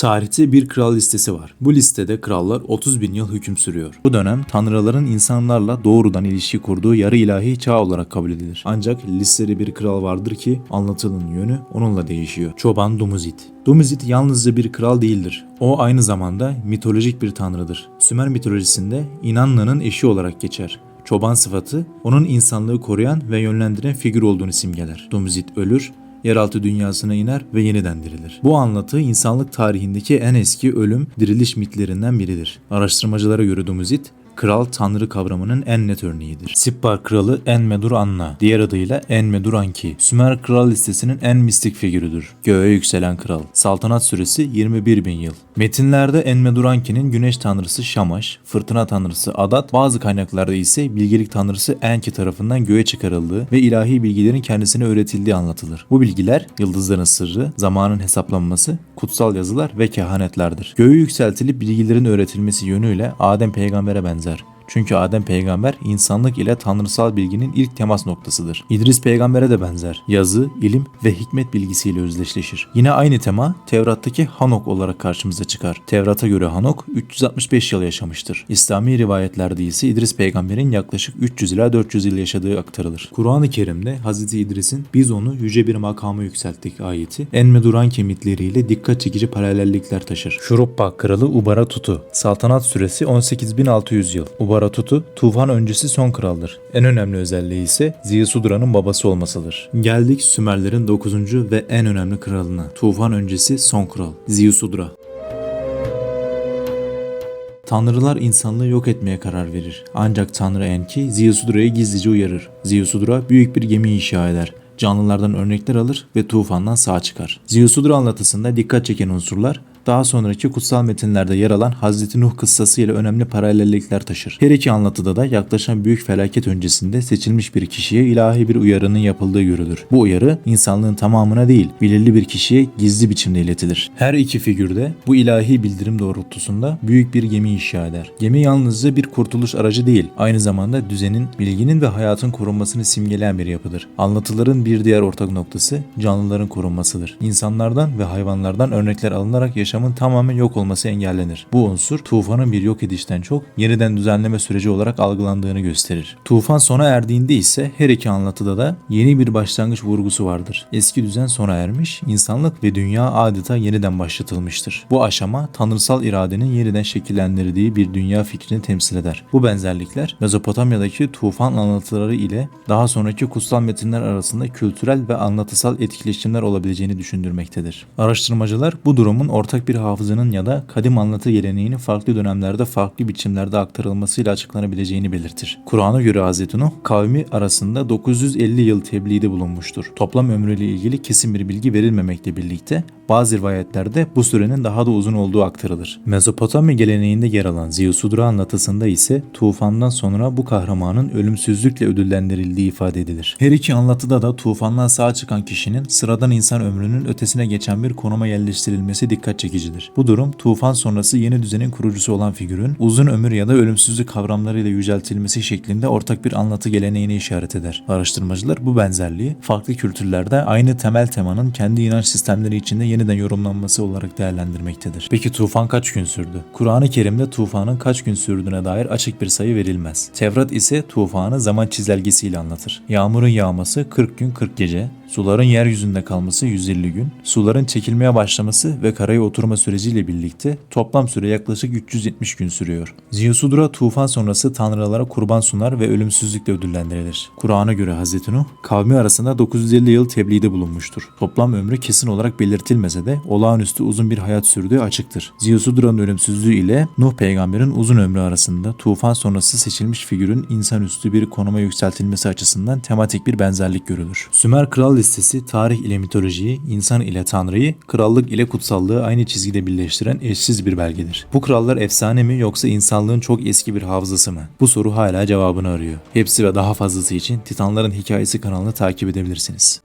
Tarihte bir kral listesi var. Bu listede krallar 30 bin yıl hüküm sürüyor. Bu dönem tanrıların insanlarla doğrudan ilişki kurduğu yarı ilahi çağ olarak kabul edilir. Ancak listede bir kral vardır ki anlatının yönü onunla değişiyor. Çoban Dumuzid. Dumuzid yalnızca bir kral değildir. O aynı zamanda mitolojik bir tanrıdır. Sümer mitolojisinde İnanlı'nın eşi olarak geçer. Çoban sıfatı onun insanlığı koruyan ve yönlendiren figür olduğunu simgeler. Dumuzid ölür, yeraltı dünyasına iner ve yeniden dirilir. Bu anlatı insanlık tarihindeki en eski ölüm diriliş mitlerinden biridir. Araştırmacılara göre Dumuzid kral tanrı kavramının en net örneğidir. Sippar kralı Enmedur Anna, diğer adıyla Enmedur Anki, Sümer kral listesinin en mistik figürüdür. Göğe yükselen kral. Saltanat süresi 21 bin yıl. Metinlerde Enmedur Anki'nin güneş tanrısı Şamaş, fırtına tanrısı Adat, bazı kaynaklarda ise bilgelik tanrısı Enki tarafından göğe çıkarıldığı ve ilahi bilgilerin kendisine öğretildiği anlatılır. Bu bilgiler yıldızların sırrı, zamanın hesaplanması, kutsal yazılar ve kehanetlerdir. Göğe yükseltilip bilgilerin öğretilmesi yönüyle Adem peygambere benzer. Çünkü Adem peygamber insanlık ile tanrısal bilginin ilk temas noktasıdır. İdris peygambere de benzer. Yazı, ilim ve hikmet bilgisiyle özdeşleşir. Yine aynı tema Tevrat'taki Hanok olarak karşımıza çıkar. Tevrat'a göre Hanok 365 yıl yaşamıştır. İslami rivayetlerde ise İdris peygamberin yaklaşık 300 ila 400 yıl yaşadığı aktarılır. Kur'an-ı Kerim'de Hz. İdris'in biz onu yüce bir makama yükselttik ayeti Enme Duran kemikleriyle dikkat çekici paralellikler taşır. Şuruppa kralı Ubara Tutu. Saltanat süresi 18600 yıl. Ubara Tutu tufan öncesi son kraldır. En önemli özelliği ise Ziyasudra'nın babası olmasıdır. Geldik Sümerlerin 9. ve en önemli kralına. Tufan öncesi son kral Ziyusudra. Tanrılar insanlığı yok etmeye karar verir. Ancak Tanrı Enki Ziyasudra'yı gizlice uyarır. Ziyasudra büyük bir gemi inşa eder canlılardan örnekler alır ve tufandan sağ çıkar. Ziyosudra anlatısında dikkat çeken unsurlar daha sonraki kutsal metinlerde yer alan Hazreti Nuh kıssası ile önemli paralellikler taşır. Her iki anlatıda da yaklaşan büyük felaket öncesinde seçilmiş bir kişiye ilahi bir uyarının yapıldığı görülür. Bu uyarı insanlığın tamamına değil, belirli bir kişiye gizli biçimde iletilir. Her iki figürde bu ilahi bildirim doğrultusunda büyük bir gemi inşa eder. Gemi yalnızca bir kurtuluş aracı değil, aynı zamanda düzenin, bilginin ve hayatın korunmasını simgeleyen bir yapıdır. Anlatıların bir diğer ortak noktası canlıların korunmasıdır. İnsanlardan ve hayvanlardan örnekler alınarak yaşamın tamamen yok olması engellenir. Bu unsur tufanın bir yok edişten çok yeniden düzenleme süreci olarak algılandığını gösterir. Tufan sona erdiğinde ise her iki anlatıda da yeni bir başlangıç vurgusu vardır. Eski düzen sona ermiş, insanlık ve dünya adeta yeniden başlatılmıştır. Bu aşama tanrısal iradenin yeniden şekillendirdiği bir dünya fikrini temsil eder. Bu benzerlikler Mezopotamya'daki tufan anlatıları ile daha sonraki kutsal metinler arasında kültürel ve anlatısal etkileşimler olabileceğini düşündürmektedir. Araştırmacılar bu durumun ortak bir hafızanın ya da kadim anlatı geleneğinin farklı dönemlerde farklı biçimlerde aktarılmasıyla açıklanabileceğini belirtir. Kur'an'a göre Hz. Nuh kavmi arasında 950 yıl tebliğde bulunmuştur. Toplam ömrüyle ilgili kesin bir bilgi verilmemekle birlikte bazı rivayetlerde bu sürenin daha da uzun olduğu aktarılır. Mezopotamya geleneğinde yer alan Ziyosudra anlatısında ise tufandan sonra bu kahramanın ölümsüzlükle ödüllendirildiği ifade edilir. Her iki anlatıda da tufandan sağ çıkan kişinin sıradan insan ömrünün ötesine geçen bir konuma yerleştirilmesi dikkat çekicidir. Bu durum tufan sonrası yeni düzenin kurucusu olan figürün uzun ömür ya da ölümsüzlük kavramlarıyla yüceltilmesi şeklinde ortak bir anlatı geleneğini işaret eder. Araştırmacılar bu benzerliği farklı kültürlerde aynı temel temanın kendi inanç sistemleri içinde yeniden yorumlanması olarak değerlendirmektedir. Peki tufan kaç gün sürdü? Kur'an-ı Kerim'de tufanın kaç gün sürdüğüne dair açık bir sayı verilmez. Tevrat ise tufanı zaman çizelgesiyle anlatır. Yağmurun yağması 40 gün 40 gece, suların yeryüzünde kalması 150 gün, suların çekilmeye başlaması ve karaya oturma süreciyle birlikte toplam süre yaklaşık 370 gün sürüyor. Ziyosudra tufan sonrası tanrılara kurban sunar ve ölümsüzlükle ödüllendirilir. Kur'an'a göre Hz. Nuh kavmi arasında 950 yıl tebliğde bulunmuştur. Toplam ömrü kesin olarak belirtilmese de olağanüstü uzun bir hayat sürdüğü açıktır. Ziyosudra'nın ölümsüzlüğü ile Nuh peygamberin uzun ömrü arasında tufan sonrası seçilmiş figürün insanüstü bir konuma yükseltilmesi açısından tematik bir benzerlik görülür. Sümer kral listesi tarih ile mitolojiyi, insan ile tanrıyı, krallık ile kutsallığı aynı çizgide birleştiren eşsiz bir belgedir. Bu krallar efsane mi yoksa insanlığın çok eski bir hafızası mı? Bu soru hala cevabını arıyor. Hepsi ve daha fazlası için Titanların Hikayesi kanalını takip edebilirsiniz.